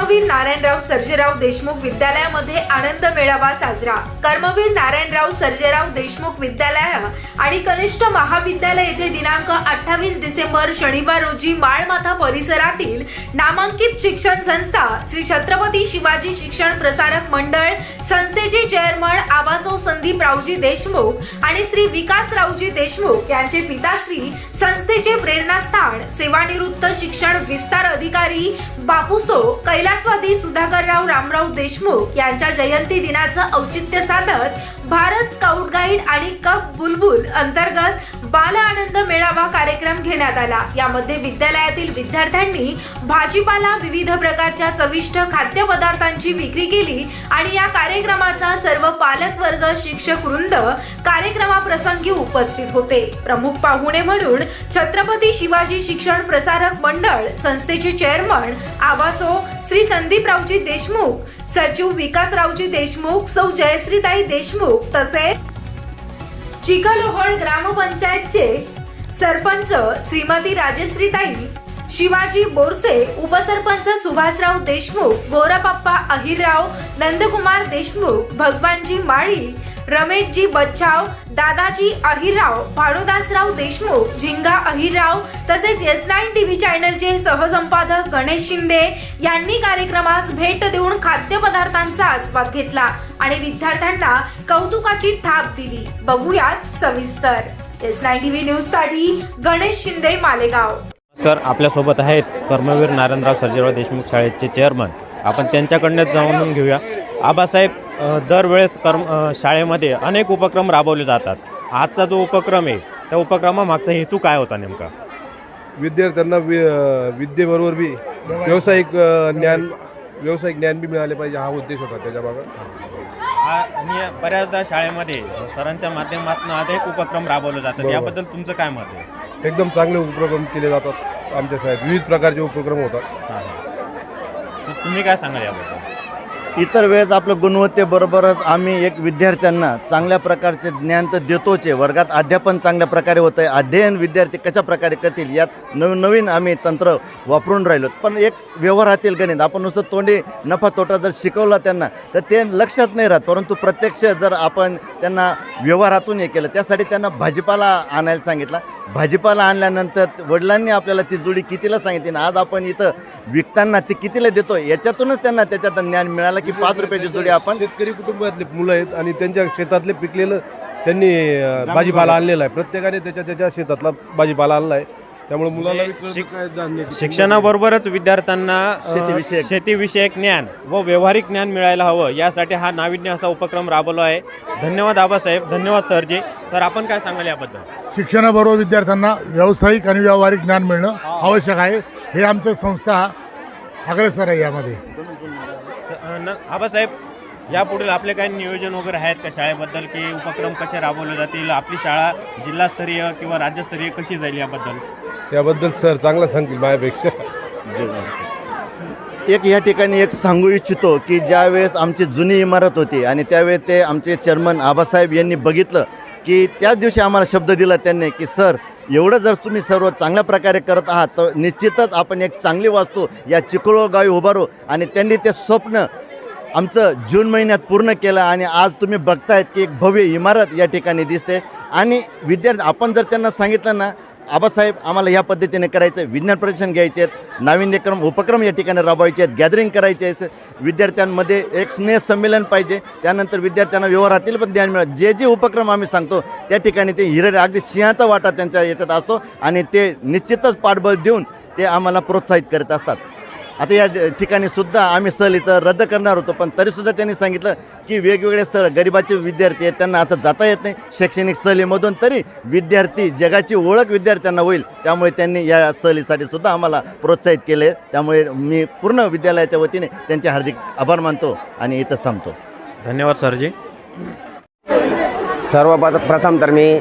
कर्मवीर नारायणराव सर्जेराव देशमुख विद्यालयामध्ये आनंद मेळावा साजरा. कर्मवीर नारायणराव सर्जेराव देशमुख विद्यालय आणि कनिष्ठ महाविद्यालय येथे दिनांक अठ्ठावीस डिसेंबर शनिवार रोजी माळमाथा परिसरातील नामांकित शिक्षण संस्था श्री छत्रपती शिवाजी शिक्षण प्रसारक मंडळ संस्थेचे चेअरमन आवासो संदीप रावजी देशमुख आणि श्री विकास रावजी देशमुख यांचे पिताश्री संस्थेचे प्रेरणास्थान सेवानिवृत्त शिक्षण विस्तार अधिकारी बापूसो कैला कैलासवादी सुधाकरराव रामराव देशमुख यांच्या जयंती दिनाचं औचित्य साधत भारत स्काउट गाईड आणि कप बुलबुल अंतर्गत बाल आनंद मेळावा कार्यक्रम घेण्यात आला. यामध्ये विद्यालयातील विद्यार्थ्यांनी भाजीपाला विविध प्रकारच्या चविष्ट खाद्यपदार्थांची विक्री केली आणि या कार्यक्रमाचा सर्व पालक वर्ग शिक्षक वृंद कार्यक्रमाप्रसंगी उपस्थित होते. प्रमुख पाहुणे म्हणून छत्रपती शिवाजी शिक्षण प्रसारक मंडळ संस्थेचे चेअरमन आवासो श्री संदीपरावजी देशमुख सचिव विकासरावजी देशमुख सौ जयश्रीताई देशमुख तसेच चिकलोहळ ग्रामपंचायतचे सरपंच श्रीमती राजश्रीताई शिवाजी बोरसे उपसरपंच सुभाषराव देशमुख गोरापप्पा अहिरराव नंदकुमार देशमुख भगवानजी माळी रमेशजी बच्चाव दादाजी अहिरराव भानुदासराव देशमुख झिंगा अहिरराव तसेच एस नाईन टीव्ही चॅनलचे सहसंपादक गणेश शिंदे यांनी कार्यक्रमास भेट देऊन खाद्यपदार्थांचा आस्वाद घेतला आणि विद्यार्थ्यांना कौतुकाची थाप दिली. बघूयात सविस्तर. एस नाईन टीव्ही न्यूजसाठी गणेश शिंदे मालेगाव. नमस्कार आपल्यासोबत आहेत कर्मवीर नारायणराव सर्जेराव देशमुख शाळेचे चेअरमन आपण त्यांच्याकडनं जाणून घेऊया. आबासाहेब दरवेळेस कर्म शाळेमध्ये अनेक उपक्रम राबवले जातात. आजचा जो उपक्रम आहे त्या उपक्रमामागचा हेतू काय होता नेमका? विद्यार्थ्यांना वि विद्येबरोबर बी व्यावसायिक ज्ञान व्यावसायिक ज्ञान बी मिळाले पाहिजे हा उद्देश होता त्याच्यामागं. आ- आणि बऱ्याचदा शाळेमध्ये सरांच्या माध्यमातून अनेक उपक्रम राबवले जातात. याबद्दल तुमचं काय मत आहे? एकदम चांगले उपक्रम केले जातात आमच्या शाळेत. विविध प्रकारचे उपक्रम होतात. तुम्ही काय सांगाल याबद्दल? इतर वेळेस आपलं गुणवत्तेबरोबरच आम्ही एक विद्यार्थ्यांना चांगल्या प्रकारचे ज्ञान तर देतोच. आहे वर्गात अध्यापन चांगल्या प्रकारे होतं आहे अध्ययन विद्यार्थी कशा प्रकारे करतील? यात नवीन नवीन आम्ही तंत्र वापरून राहिलो. पण एक व्यवहारातील गणित आपण नुसतं तोंडी नफा तोटा जर शिकवला त्यांना तर ते लक्षात नाही राहत. परंतु प्रत्यक्ष जर आपण त्यांना व्यवहारातून हे केलं त्यासाठी त्यांना भाजीपाला आणायला सांगितला. भाजीपाला आणल्यानंतर वडिलांनी आपल्याला ती जुडी कितीला सांगितली? आणि आज आपण इथं विकताना ती कितीला देतो याच्यातूनच त्यांना त्याच्यात ज्ञान मिळालं की पाच रुपयाची जुडी आपण शेतकरी कुटुंबातले मुलं आहेत आणि त्यांच्या शेतातले पिकलेलं त्यांनी भाजीपाला आणलेला आहे. प्रत्येकाने त्याच्या त्याच्या शेतातला भाजीपाला आणला आहे. त्यामुळे मुलाला शिक्षणाबरोबरच विद्यार्थ्यांना शेतीविषयक. शेतीविषयक ज्ञान व व्यावहारिक ज्ञान मिळायला हवं. यासाठी हा नाविन्य असा उपक्रम राबवला आहे. धन्यवाद आबासाहेब धन्यवाद सरजी. सर आपण काय सांगाल याबद्दल? शिक्षणाबरोबर विद्यार्थ्यांना व्यावसायिक आणि व्यावहारिक ज्ञान मिळणं आवश्यक आहे. हे आमचं संस्था अग्रेसर आहे यामध्ये. न- आबासाहेब यापुढील आपले काही नियोजन वगैरे आहेत का शाळेबद्दल की उपक्रम कसे राबवले जातील? आपली शाळा जिल्हास्तरीय किंवा राज्यस्तरीय कशी जाईल याबद्दल? त्याबद्दल सर चांगला सांगतील माझ्यापेक्षा. एक या ठिकाणी एक सांगू इच्छितो की ज्यावेळेस आमची जुनी इमारत होती आणि त्यावेळेस ते आमचे चेअरमन आबासाहेब यांनी बघितलं की त्याच दिवशी आम्हाला शब्द दिला त्यांनी की सर एवढं जर तुम्ही सर्व चांगल्या प्रकारे करत आहात तर निश्चितच आपण एक चांगली वास्तू या चिखलो गावी उभारू आणि त्यांनी ते स्वप्न आमचं जून महिन्यात पूर्ण केलं आणि आज तुम्ही बघतायत की एक भव्य इमारत या ठिकाणी दिसते. आणि विद्यार्थी आपण जर त्यांना सांगितलं ना आबासाहेब आम्हाला या पद्धतीने करायचं आहे विज्ञान प्रदर्शन घ्यायचे आहेत नाविन्यक्रम उपक्रम या ठिकाणी राबवायचे आहेत गॅदरिंग करायचे आहे. विद्यार्थ्यांमध्ये एक स्नेह संमेलन पाहिजे त्यानंतर विद्यार्थ्यांना व्यवहारातील पण ज्ञान मिळेल. जे जे उपक्रम आम्ही सांगतो त्या ठिकाणी ते हिरे अगदी सिंहाचा वाटा त्यांच्या याच्यात असतो आणि ते निश्चितच पाठबळ देऊन ते आम्हाला प्रोत्साहित करत असतात. आता या ठिकाणी सुद्धा आम्ही सहलीचं रद्द करणार होतो पण तरीसुद्धा त्यांनी सांगितलं की वेगवेगळे स्थळ गरिबाचे विद्यार्थी आहेत त्यांना असं जाता येत नाही. शैक्षणिक सहलीमधून तरी विद्यार्थी जगाची ओळख विद्यार्थ्यांना होईल. त्यामुळे त्यांनी या सहलीसाठी सुद्धा आम्हाला प्रोत्साहित केले. त्यामुळे मी पूर्ण विद्यालयाच्या वतीने त्यांचे हार्दिक आभार मानतो आणि इथंच थांबतो. धन्यवाद सरजी. सर्वप्रथ प्रथम तर मी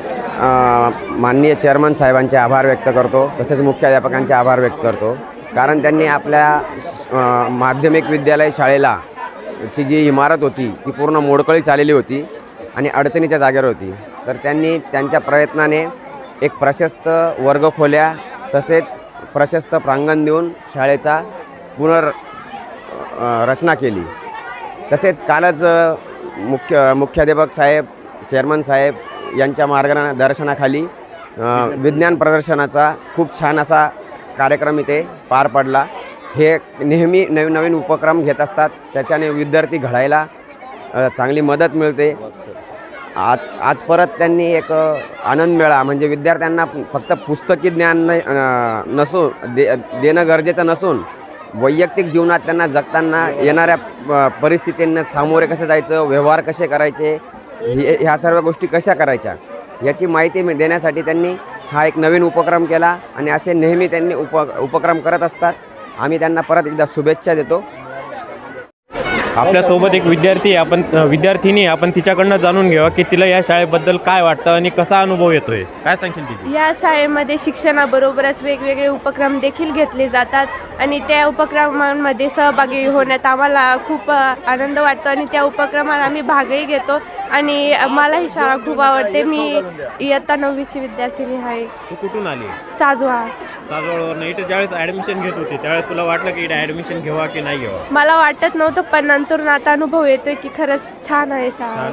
माननीय चेअरमन साहेबांचे आभार व्यक्त करतो. तसेच मुख्याध्यापकांचे आभार व्यक्त करतो. कारण त्यांनी आपल्या माध्यमिक विद्यालय शाळेला ची जी इमारत होती ती पूर्ण मोडकळीस आलेली होती आणि अडचणीच्या जागेवर होती. तर त्यांनी त्यांच्या प्रयत्नाने एक प्रशस्त वर्गखोल्या तसेच प्रशस्त प्रांगण देऊन शाळेचा पुनर रचना केली. तसेच कालच मुख्य मुख्याध्यापक साहेब चेअरमन साहेब यांच्या मार्गदर्शनाखाली विज्ञान प्रदर्शनाचा खूप छान असा कार्यक्रम इथे पार पडला. हे नेहमी नवीन नवीन उपक्रम घेत असतात. त्याच्याने विद्यार्थी घडायला चांगली मदत मिळते. आज आज परत त्यांनी एक आनंद मिळा म्हणजे विद्यार्थ्यांना फक्त पुस्तकी ज्ञान नाही नसून दे देणं गरजेचं नसून वैयक्तिक जीवनात त्यांना जगताना येणाऱ्या परिस्थितींना सामोरे कसं जायचं व्यवहार कसे करायचे हे ह्या सर्व गोष्टी कशा करायच्या याची माहिती मी देण्यासाठी त्यांनी हा एक नवीन उपक्रम केला आणि असे नेहमी त्यांनी उप उपक्रम करत असतात. आम्ही त्यांना परत एकदा शुभेच्छा देतो. आपल्यासोबत एक विद्यार्थी आहे. आपण विद्यार्थिनी. आपण तिच्याकडनं जाणून घ्यावा की तिला या शाळेबद्दल काय वाटतं आणि कसा अनुभव येतोय. काय सांगशील तिची? या शाळेमध्ये शिक्षणाबरोबरच वेगवेगळे उपक्रम देखील घेतले जातात आणि त्या उपक्रमांमध्ये सहभागी होण्यात आम्हाला खूप आनंद वाटतो आणि त्या उपक्रमात आम्ही भागही घेतो आणि मला ही शाळा खूप आवडते. मी इयत्ता नववीची विद्यार्थिनी आहे. तू कुठून आली? साजवा. इथे ज्यावेळेस ॲडमिशन घेत होती त्यावेळेस तुला वाटलं की इथे ॲडमिशन घ्यावा की नाही घ्यावा मला वाटत नव्हतं पण नंतर आता अनुभव येतोय की खरंच छान आहे शाळा.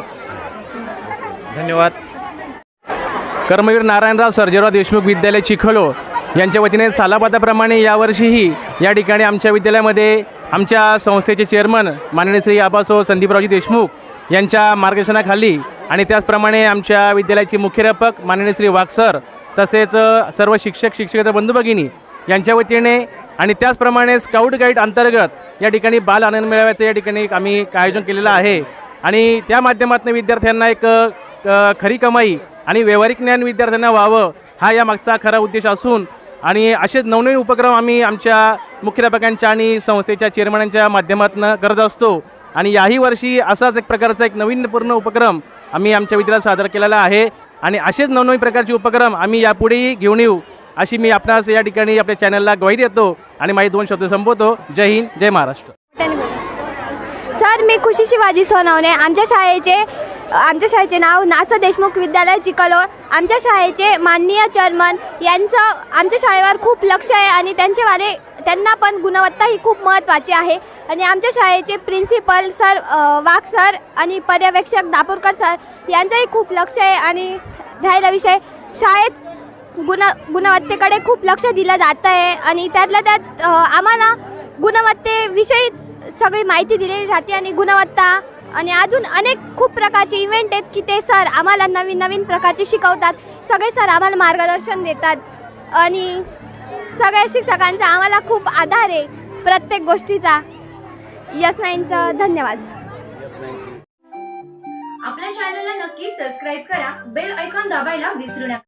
धन्यवाद. कर्मवीर नारायणराव सर्जेराव देशमुख विद्यालय चिखलो यांच्या वतीने सालाबादाप्रमाणे यावर्षीही या ठिकाणी आमच्या विद्यालयामध्ये आमच्या संस्थेचे चेअरमन माननीय श्री आबासो संदीपरावजी देशमुख यांच्या मार्गदर्शनाखाली आणि त्याचप्रमाणे आमच्या विद्यालयाचे मुख्याध्यापक माननीय श्री वागसर तसेच सर्व शिक्षक शिक्षकेतर बंधू भगिनी यांच्या वतीने आणि त्याचप्रमाणे स्काउट गाईड अंतर्गत या ठिकाणी बाल आनंद मेळाव्याचं या ठिकाणी एक आम्ही आयोजन केलेलं आहे. आणि त्या माध्यमातून विद्यार्थ्यांना एक खरी कमाई आणि व्यावहारिक ज्ञान विद्यार्थ्यांना व्हावं हा या मागचा खरा उद्देश असून आणि असेच नवनवीन उपक्रम आम्ही आमच्या मुख्याध्यापकांच्या आणि संस्थेच्या चेअरमनांच्या माध्यमातून करत असतो. आणि याही वर्षी असाच एक प्रकारचा एक नवीनपूर्ण उपक्रम आम्ही आमच्या विद्यालयात सादर केलेला आहे. आणि असेच नवनवीन प्रकारचे उपक्रम आम्ही यापुढेही घेऊन येऊ. अशी मी आपणास या ठिकाणी आपल्या चॅनलला ग्वाही देतो आणि माझे दोन शब्द संपवतो. जय हिंद जय महाराष्ट्र. सर मी खुशी शिवाजी सोनवणे आमच्या शाळेचे आमच्या शाळेचे नाव नासा देशमुख विद्यालय चिकलोळ. आमच्या शाळेचे माननीय चेअरमन यांचं आमच्या शाळेवर खूप लक्ष आहे आणि त्यांच्यावाले त्यांना पण गुणवत्ता ही खूप महत्त्वाची आहे. आणि आमच्या शाळेचे प्रिन्सिपल सर वाघ सर आणि पर्यवेक्षक दापूरकर सर यांचंही खूप लक्ष आहे आणि राहिला विषय शाळेत गुण गुणवत्तेकडे खूप लक्ष दिलं जातं आहे आणि त्यातल्या त्यात आम्हाला गुणवत्तेविषयीच सगळी माहिती दिलेली राहते आणि गुणवत्ता आणि अजून अनेक खूप प्रकारचे इव्हेंट आहेत की ते सर आम्हाला नवीन नवीन प्रकारचे शिकवतात. सगळे सर आम्हाला मार्गदर्शन देतात. आणि सगळ्या शिक्षकांचा आम्हाला खूप आधार आहे प्रत्येक गोष्टीचा. यस नाईनचं धन्यवाद. आपल्या चॅनलला नक्की सबस्क्राईब करा. बेल ऐकॉन दाबायला विसरू नका.